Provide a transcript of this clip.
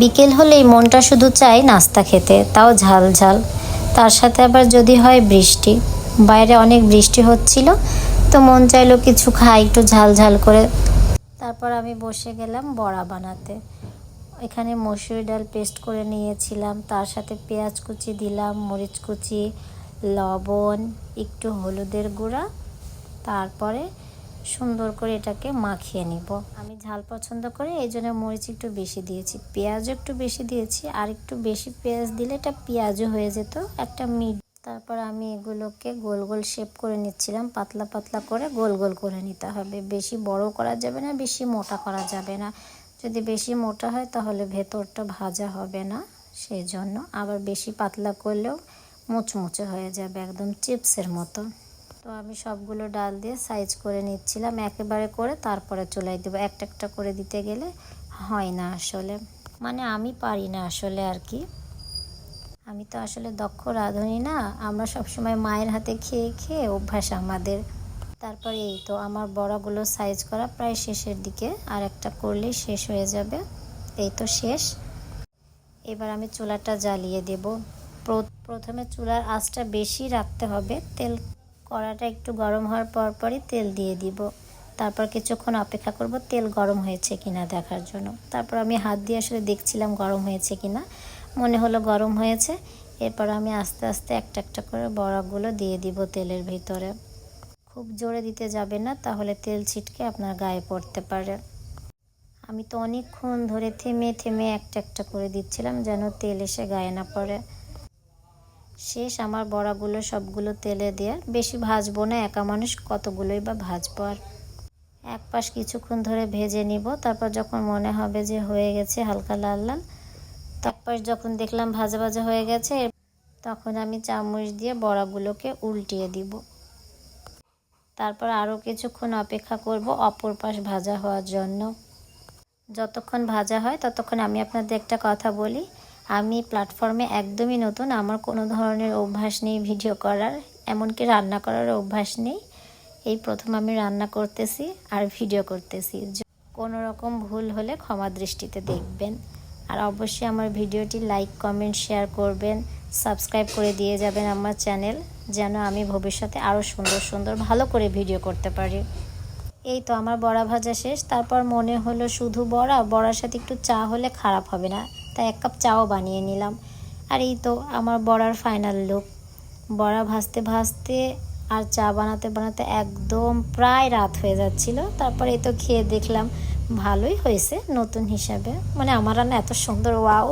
বিকেল হলেই মনটা শুধু চায় নাস্তা খেতে, তাও ঝাল ঝাল। তার সাথে আবার যদি হয় বৃষ্টি। বাইরে অনেক বৃষ্টি হচ্ছিল, তো মন চাইলো কিছু খাই, একটু ঝাল ঝাল করে। তারপর আমি বসে গেলাম বড়া বানাতে। এখানে মসুর ডাল পেস্ট করে নিয়েছিলাম, তার সাথে পেঁয়াজ কুচি দিলাম, মরিচ কুচি, লবণ, একটু হলুদের গুঁড়া, তারপরে সুন্দর করে এটাকে মাখিয়ে নিব। আমি ঝাল পছন্দ করে এই জন্য মরিচ একটু বেশি দিয়েছি, পেঁয়াজও একটু বেশি দিয়েছি, আর একটু বেশি পেঁয়াজ দিলে এটা পেঁয়াজও হয়ে যেত। একটা মিট তারপর আমি এগুলোকে গোল গোল শেপ করে নিচ্ছিলাম, পাতলা পাতলা করে গোল গোল করে নিতে হবে। বেশি বড় করা যাবে না, বেশি মোটা করা যাবে না। যদি বেশি মোটা হয় তাহলে ভেতরটা ভাজা হবে না সেই জন্য আবার বেশি পাতলা করলেও মুচমুচে হয়ে যাবে, একদম চিপসের মতো। তো আমি সবগুলো ডাল দিয়ে সাইজ করে নিচ্ছিলাম, একেবারে করে তারপরে চুলাই দেবো। একটা একটা করে দিতে গেলে হয় না আসলে। মানে আমি পারি না আসলে আর কি। আমি তো আসলে দক্ষ রাঁধুনি না, আমরা সবসময় মায়ের হাতে খেয়ে খেয়ে অভ্যাস আমাদের। তারপরে এই তো আমার বড়াগুলো সাইজ করা প্রায় শেষের দিকে, আর একটা করলেই শেষ হয়ে যাবে। এই তো শেষ। এবার আমি চুলাটা জ্বালিয়ে দেব। প্রথমে চুলার আঁচটা বেশি রাখতে হবে, তেল কড়াটা একটু গরম হওয়ার পর পরই তেল দিয়ে দিব। তারপর কিছুক্ষণ অপেক্ষা করব তেল গরম হয়েছে কিনা দেখার জন্য। তারপর আমি হাত দিয়ে আসলে দেখছিলাম গরম হয়েছে কিনা। মনে হলো গরম হয়েছে। এরপর আমি আস্তে আস্তে একটা একটা করে বড়াগুলো দিয়ে দিব তেলের ভিতরে। খুব জোরে দিতে যাবে না, তাহলে তেল ছিটকে আপনার গায়ে পড়তে পারে। আমি তো অনেকক্ষণ ধরে থেমে থেমে একটা একটা করে দিচ্ছিলাম যেন তেল এসে গায়ে না পড়ে। শেষ আমার বড়াগুলো সবগুলো তেলে দিয়ে বেশি ভাজবো না, একা মানুষ কতগুলোই বা ভাজবো আর। এক পাশ কিছুক্ষণ ধরে ভেজে নিব, তারপর যখন মনে হবে যে হয়ে গেছে হালকা লাল লাল তারপর যখন দেখলাম ভাজা ভাজা হয়ে গেছে তখন আমি চামচ দিয়ে বড়াগুলোকে উল্টিয়ে দিব। তারপর আরও কিছুক্ষণ অপেক্ষা করব অপর পাশ ভাজা হওয়ার জন্য। যতক্ষণ ভাজা হয় ততক্ষণ আমি আপনাদের একটা কথা বলি আমি প্ল্যাটফর্মে একদমই নতুন, আমার কোনো ধরনের অভ্যাস নেই ভিডিও করার, এমনকি রান্না করার অভ্যাস নেই। এই প্রথম আমি রান্না করতেছি আর ভিডিও করতেছি। কোনো রকম ভুল হলে ক্ষমা দৃষ্টিতে দেখবেন। আর অবশ্যই আমার ভিডিওটি লাইক কমেন্ট শেয়ার করবেন। সাবস্ক্রাইব করে দিয়ে যাবেন আমার চ্যানেল যেন আমি ভবিষ্যতে আরও সুন্দর সুন্দর ভালো করে ভিডিও করতে পারি। এই তো আমার বড়া ভাজা শেষ। তারপর মনে হলো শুধু বড়া, বড়ার সাথে একটু চা হলে খারাপ হবে না। তাই এক কাপ চাও বানিয়ে নিলাম। আর এই তো আমার বড়ার ফাইনাল লুক বড়া ভাজতে ভাজতে আর চা বানাতে বানাতে একদম প্রায় রাত হয়ে যাচ্ছিল। তারপরে এই তো খেয়ে দেখলাম ভালোই হয়েছে নতুন হিসাবে। মানে আমার রান্না এত সুন্দর, ওয়াও!